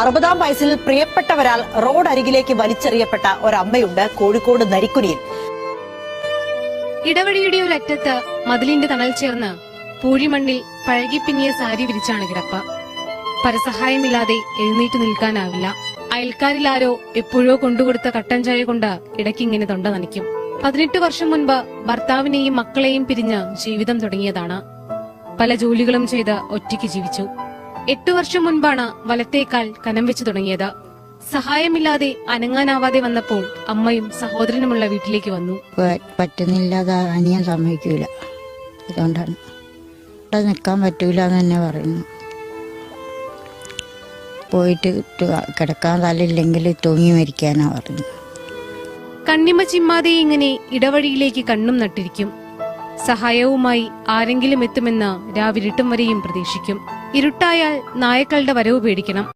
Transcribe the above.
അറുപതാം വയസ്സിൽ പ്രിയപ്പെട്ടവരാൽ റോഡ് അരികിലേക്ക് വലിച്ചെറിയപ്പെട്ട ഒരമ്മയുണ്ട് കോഴിക്കോട് നരിക്കുനിയിൽ. ഇടവഴിയുടെ ഒരറ്റത്ത് മതിലിന്റെ തണൽ ചേർന്ന് പൂഴിമണ്ണിൽ പഴകിപ്പിന്നിയ സാരി വിരിച്ചാണ് കിടപ്പ. പരസഹായമില്ലാതെ എഴുന്നേറ്റ് നിൽക്കാനാവില്ല. അയൽക്കാരിലാരോ എപ്പോഴോ കൊണ്ടുകൊടുത്ത കട്ടൻ ചായ കൊണ്ട് ഇടയ്ക്കിങ്ങനെ തൊണ്ട നനയ്ക്കും. പതിനെട്ട് വർഷം മുൻപ് ഭർത്താവിനെയും മക്കളെയും പിരിഞ്ഞ് ജീവിതം തുടങ്ങിയതാണ്. പല ജോലികളും ചെയ്ത് ഒറ്റയ്ക്ക് ജീവിച്ചു. എട്ടു വർഷം മുൻപാണ് വലത്തേക്കാൽ കനം വെച്ചു തുടങ്ങിയത്. സഹായമില്ലാതെ അനങ്ങാനാവാതെ വന്നപ്പോൾ അമ്മയും സഹോദരനുമുള്ള വീട്ടിലേക്ക് വന്നു. പറ്റുന്നില്ലാതെ പറ്റുന്നില്ല സമ്മതിക്കൂല. അതുകൊണ്ടാണ്. ഇവിടെ നിൽക്കാൻ പറ്റൂല എന്ന് തന്നെ പറയുന്നു. പോയിട്ട് കിടക്കാൻ തലയില്ലെങ്കിൽ തൂങ്ങി മരിക്കാനാ പറഞ്ഞു കണ്ണിമ ചിമ്മാതെ ഇങ്ങനെ ഇടവഴിയിലേക്ക് കണ്ണും നട്ടിരിക്കും. സഹായവുമായി ആരെങ്കിലും എത്തുമെന്ന് രാവിലിട്ടും വരെയും പ്രതീക്ഷിക്കും. ഇരുട്ടായാൽ നായക്കളുടെ വരവ് പേടിക്കണം.